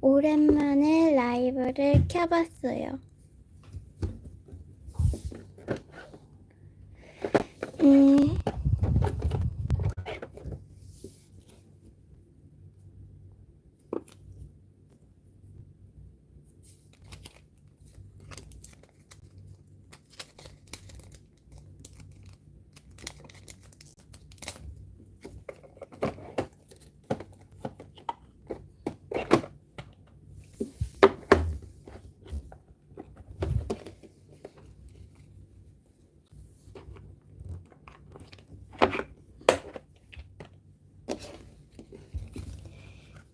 오랜만에 라이브를 켜봤어요. 음,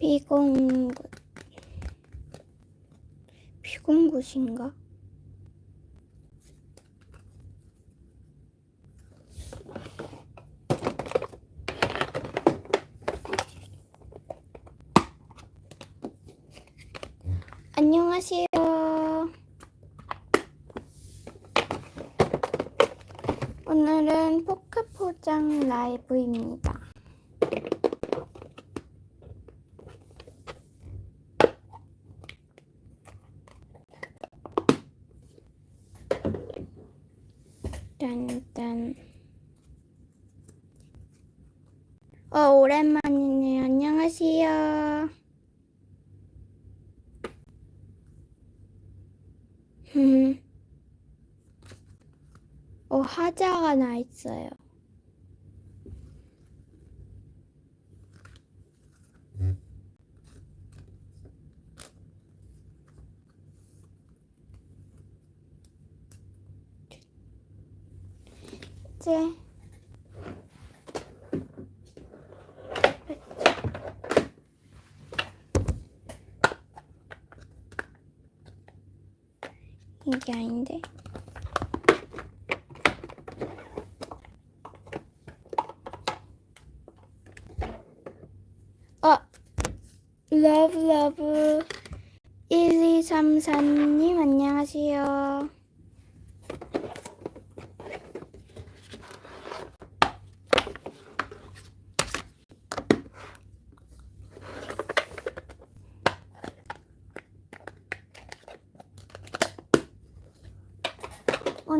비공굿. 비공굿인가? 안녕하세요. 오늘은 포카포장 라이브입니다. 딴딴. 어, 오랜만이네요. 안녕하세요. 흠. 어, 하자가 나 있어요. 이제 이게 아닌데. 어, 러브 러브 1234님 안녕하세요.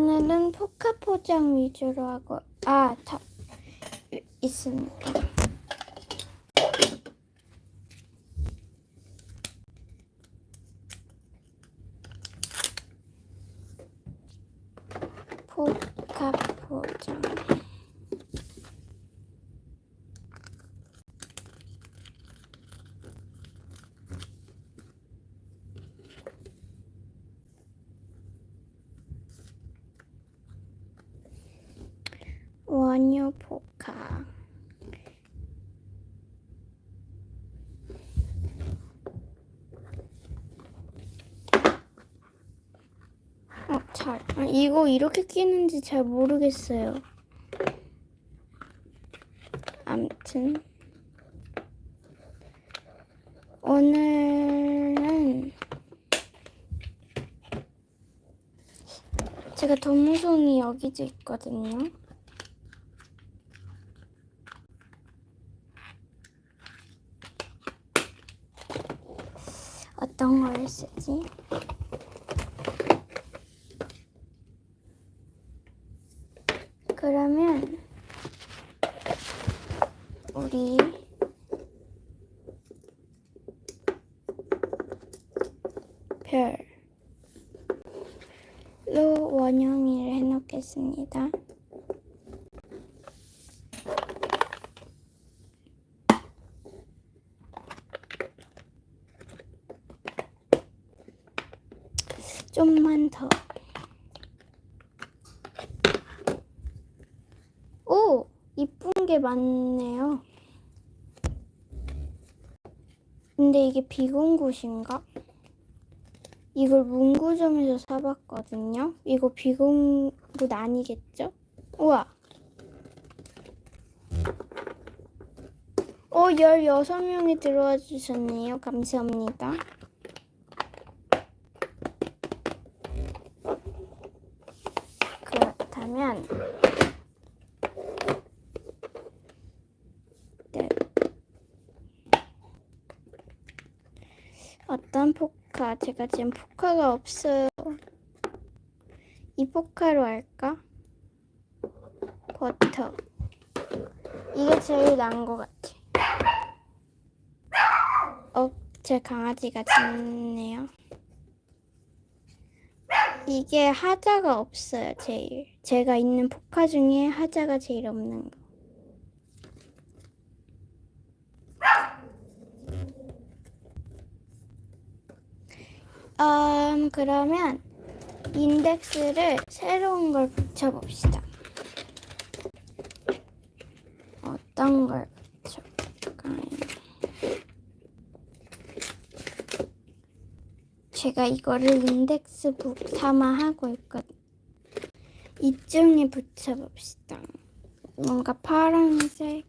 오늘은 포카 포장 위주로 하고 아, 다 있습니다. 포카 포장. 원유 포카. 어, 잘. 아, 이거 이렇게 끼는지 잘 모르겠어요. 암튼. 오늘은 제가 도무송이 여기도 있거든요. 어떤 걸 쓰지? 그러면 우리 별로 원형이를 해놓겠습니다. 좀만 더. 오! 이쁜 게 많네요. 근데 이게 비공굿인가? 이걸 문구점에서 사봤거든요. 이거 비공굿 아니겠죠? 우와. 어, 16명이 들어와 주셨네요. 감사합니다. 그렇다면 네. 어떤 포카? 제가 지금 포카가 없어요. 이 포카로 할까? 버터. 이게 제일 나은 것 같아. 어, 제 강아지가 짖네요. 이게 하자가 없어요, 제일. 제가 있는 포카 중에 하자가 제일 없는 거. 음, 그러면 인덱스를 새로운 걸 붙여봅시다. 어떤 걸 붙여볼까요? 제가 이거를 인덱스 북 삼아 하고 있거든요. 이쪽에 붙여봅시다. 뭔가 파란색,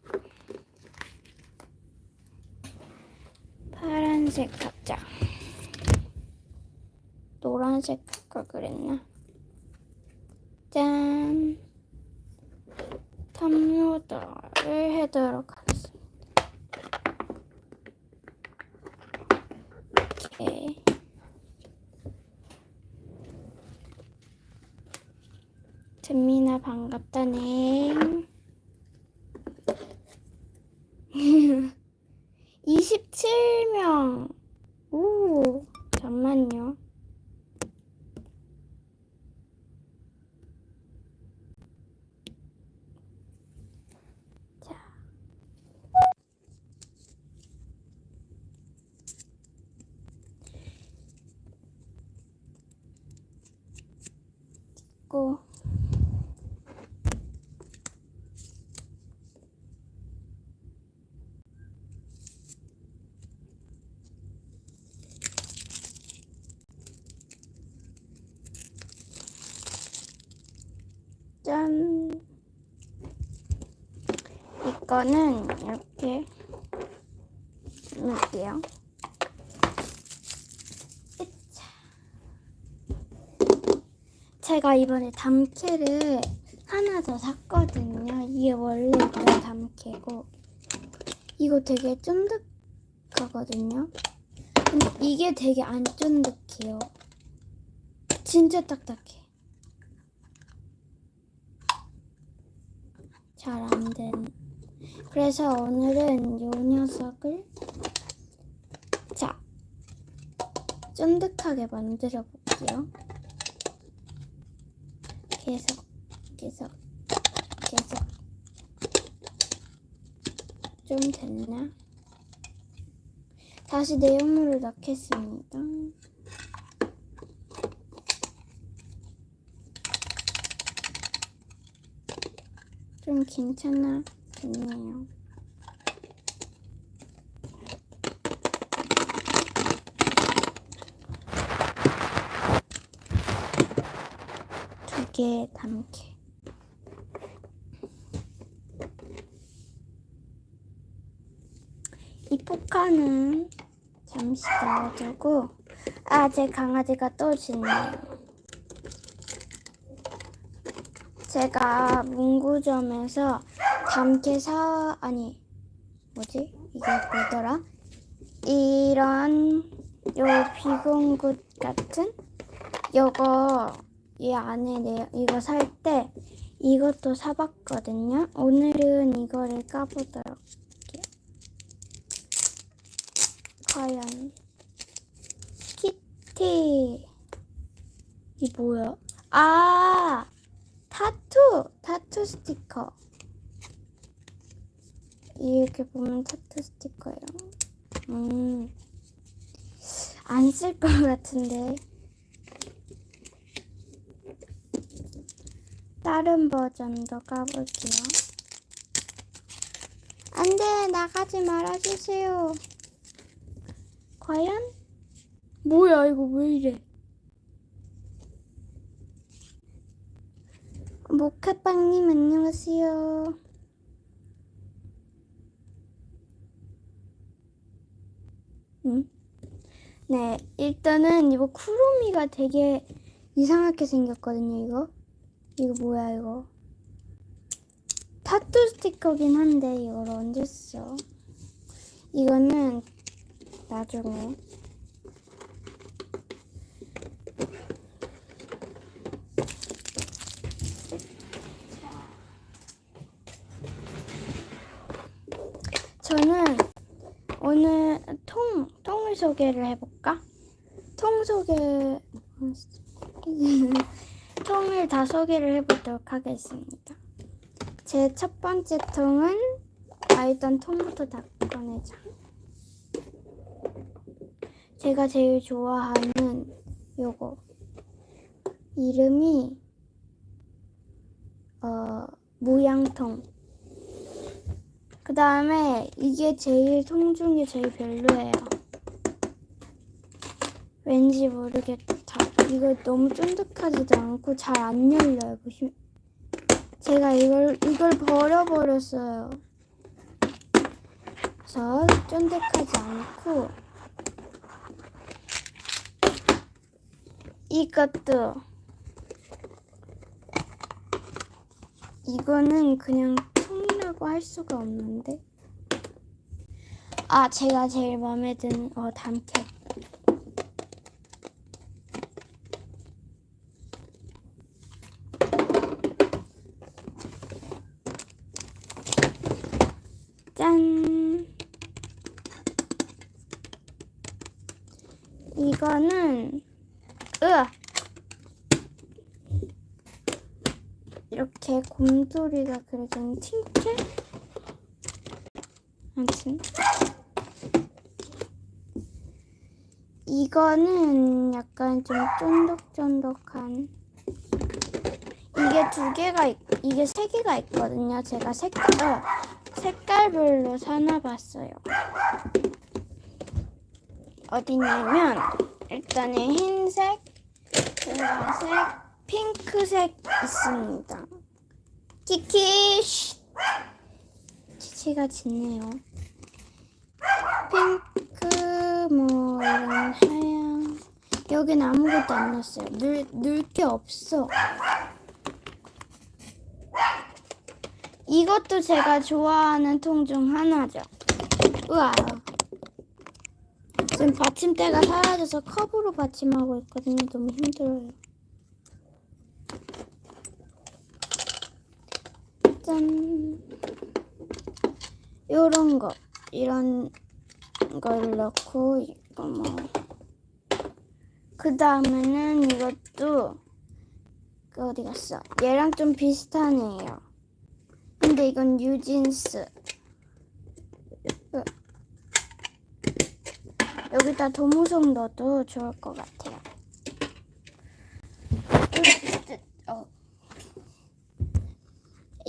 파란색 하자. 노란색 할걸 그랬나? 짠! 탐로더를 해도록 하겠습니다. 오케이. 재민아 반갑다네. 27명. 오, 잠만요. 자. 고 짠. 이거는 이렇게 넣을게요. 으차. 제가 이번에 담캐를 하나 더 샀거든요. 이게 원래 그 담캐고 이거 되게 쫀득하거든요. 근데 이게 되게 안 쫀득해요. 진짜 딱딱해. 잘안 된. 그래서 오늘은 요 녀석을 자 쫀득하게 만들어 볼게요. 계속 계속 계속 좀 됐나? 다시 내용물을 넣겠습니다. 좀 괜찮아 됐네요. 두개 담게. 이 포카는 잠시 넣어두고 아 제 강아지가 또 짖네요. 제가 문구점에서 담캐 사 아니 뭐지 이게 뭐더라 이런 요 비공굿 같은 요거 이 안에 내 이거 살 때 이것도 사봤거든요. 오늘은 이거를 까보도록 할게요. 과연 키티 이 뭐야? 아 타투! 타투 스티커. 이렇게 보면 타투 스티커예요. 음. 안 쓸 것 같은데. 다른 버전도 까볼게요. 안 돼! 나가지 말아주세요. 과연? 뭐야, 이거 왜 이래? 모카빵님 안녕하세요. 응? 네, 일단은 이거 쿠로미가 되게 이상하게 생겼거든요, 이거. 이거 뭐야 이거 타투 스티커긴 한데 이걸 언제 써? 이거는 나중에 저는 오늘 통, 통을 소개를 해볼까? 통 소개 음, 통을 다 소개를 해보도록 하겠습니다. 제 첫 번째 통은 아 일단 통부터 다 꺼내자. 제가 제일 좋아하는 요거 이름이 어 모양통. 그 다음에 이게 제일 통 중에 제일 별로예요. 왠지 모르겠다. 이거 너무 쫀득하지도 않고 잘 안 열려요. 보시면. 제가 이걸 이걸 버려버렸어요. 그래서 쫀득하지 않고. 이것도. 이거는 그냥 통이라고 할 수가 없는데. 아 제가 제일 마음에 드는 어 담캡 짠 이거는 으아 이렇게 곰돌이가 그려진 틴켓? 아무튼 이거는 약간 좀 쫀득쫀득한 이게 두 개가 있, 이게 세 개가 있거든요. 제가 색깔 어, 색깔별로 사놔봤어요. 어디냐면 일단은 흰색, 보라색, 핑크색 있습니다. 키키 쉿. 치치가 짖네요. 핑크 뭐 이런 하얀 여긴 아무것도 안 넣었어요. 넣을 게 없어. 이것도 제가 좋아하는 통 중 하나죠. 우와. 지금 받침대가 사라져서 컵으로 받침하고 있거든요. 너무 힘들어요. 짠. 요런 거. 이런 걸 넣고, 이거 뭐. 그 다음에는 이것도, 그 어디 갔어? 얘랑 좀 비슷한 애예요. 근데 이건 뉴진스. 으. 여기다 도무송 넣어도 좋을 것 같아요.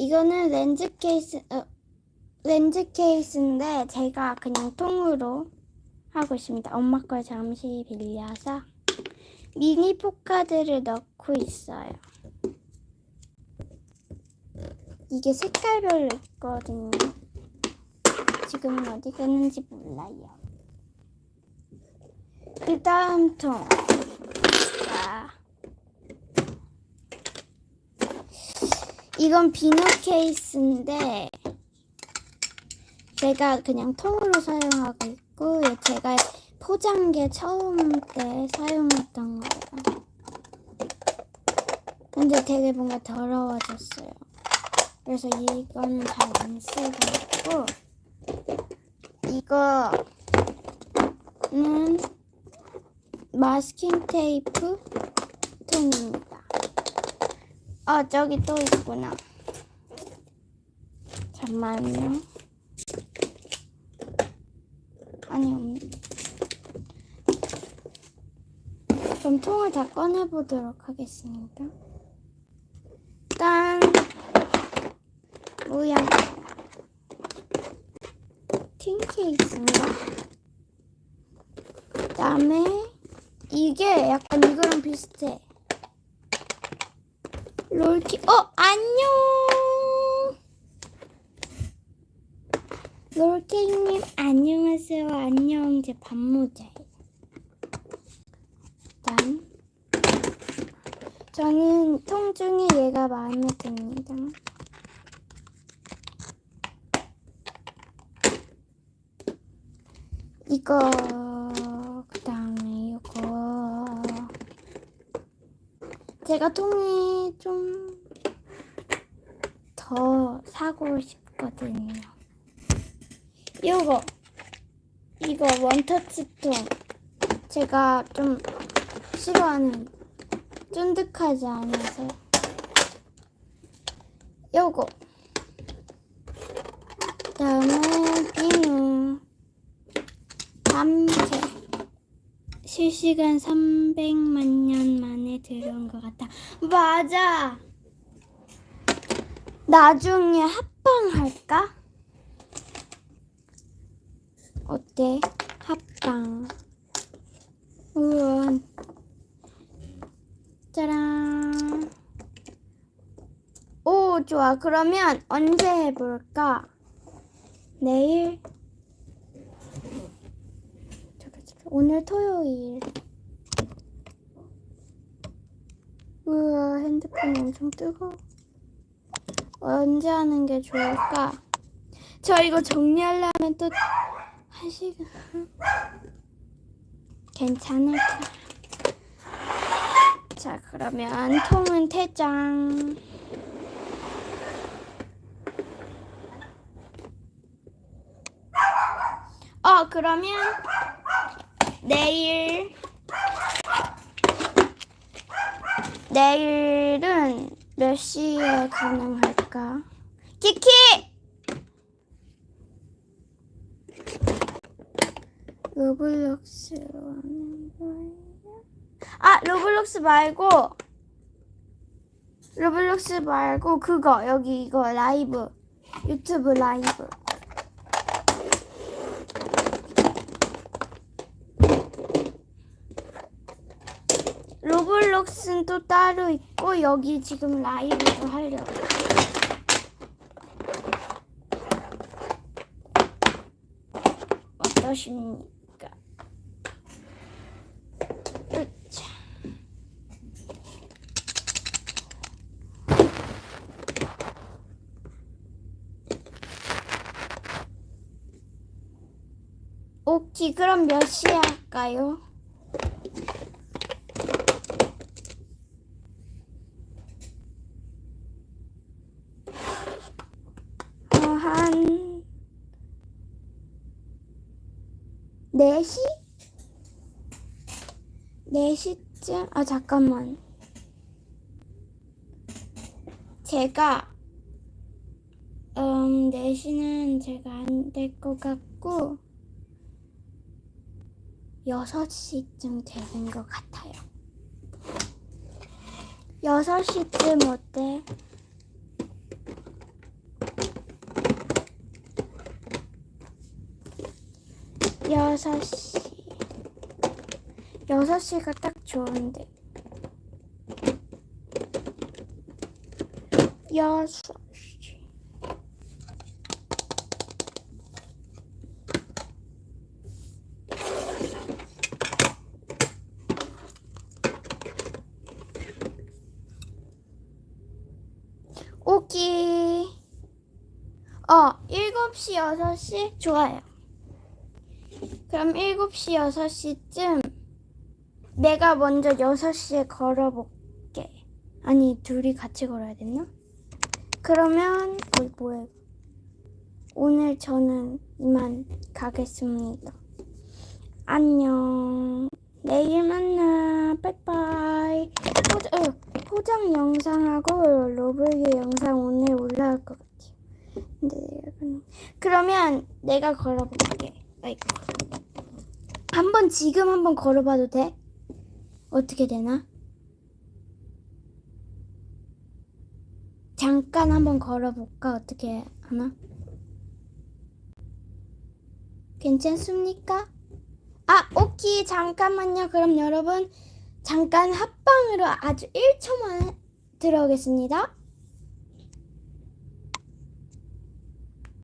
어. 이거는 렌즈 케이스, 어, 렌즈 케이스인데 제가 그냥 통으로 하고 있습니다. 엄마 걸 잠시 빌려서 미니 포카드를 넣고 있어요. 이게 색깔별로 있거든요. 지금은 어디 갔는지 몰라요. 그 다음 통. 자. 이건 비누 케이스인데 제가 그냥 통으로 사용하고 있고 제가 포장계 처음 때 사용했던 거예요. 근데 되게 뭔가 더러워졌어요. 그래서 이거는 잘 안 쓰고 있고 이거는 마스킹 테이프 통입니다. 아 저기 또 있구나. 잠만요. 아니 없네. 그럼 통을 다 꺼내 보도록 하겠습니다. 짠. 모양. 틴 케이스인가? 그 다음에 이게 약간 이거랑 비슷해. 롤키, 어, 안녕! 롤케이님, 안녕하세요. 안녕. 제 밤모자예요. 일단, 저는 통 중에 얘가 마음에 듭니다. 이거, 그 다음에 이거. 제가 통이 좀 더 사고 싶거든요. 요거. 이 이거 원터치 통. 제가 좀 싫어하는 쫀득하지 않아서. 요거. 다음에 비누. 밤새. 실시간 300만 년 만에 들어온 것 같아. 맞아. 나중에 합방할까? 어때? 합방. 우와. 짜란. 오, 좋아. 그러면 언제 해볼까? 내일? 오늘 토요일. 우와, 핸드폰 엄청 뜨거워. 언제 하는 게 좋을까? 저 이거 정리하려면 또 한 시간. 괜찮을까? 자, 그러면 통은 퇴장. 어, 그러면 내일 내일은 몇 시에 가능할까? 키키! 로블록스로 하는 거예요? 아, 로블록스 말고 로블록스 말고 그거 여기 이거 라이브 유튜브 라이브 로블록스는 또 따로 있고 여기 지금 라이브도 하려고 어떠십니까? 으차. 오키 그럼 몇 시에 할까요? 어, 한 4시? 4 시쯤? 아, 잠깐만. 제가, 음, 4시는 제가 안 될 것 같고, 6시쯤 되는 것 같아요. 6시쯤 어때? 여섯 시 여섯 시가 딱 좋은데. 여섯 시. 오키 어 일곱 시 여섯 시? 좋아요. 그럼 7시, 6시쯤 내가 먼저 6시에 걸어볼게. 아니, 둘이 같이 걸어야 됐나? 그러면, 어, 뭐야. 오늘 저는 이만 가겠습니다. 안녕. 내일 만나. 빠이빠이. 포장, 어, 포장 영상하고 로블리 영상 오늘 올라올 것 같아요. 근데 약간- 그러면 내가 걸어볼게. 아이고. 한번 지금 한번 걸어봐도 돼? 어떻게 되나? 잠깐 한번 걸어볼까? 어떻게 하나? 괜찮습니까? 아, 오케이. 잠깐만요. 그럼 여러분, 잠깐 합방으로 아주 1초만 들어오겠습니다.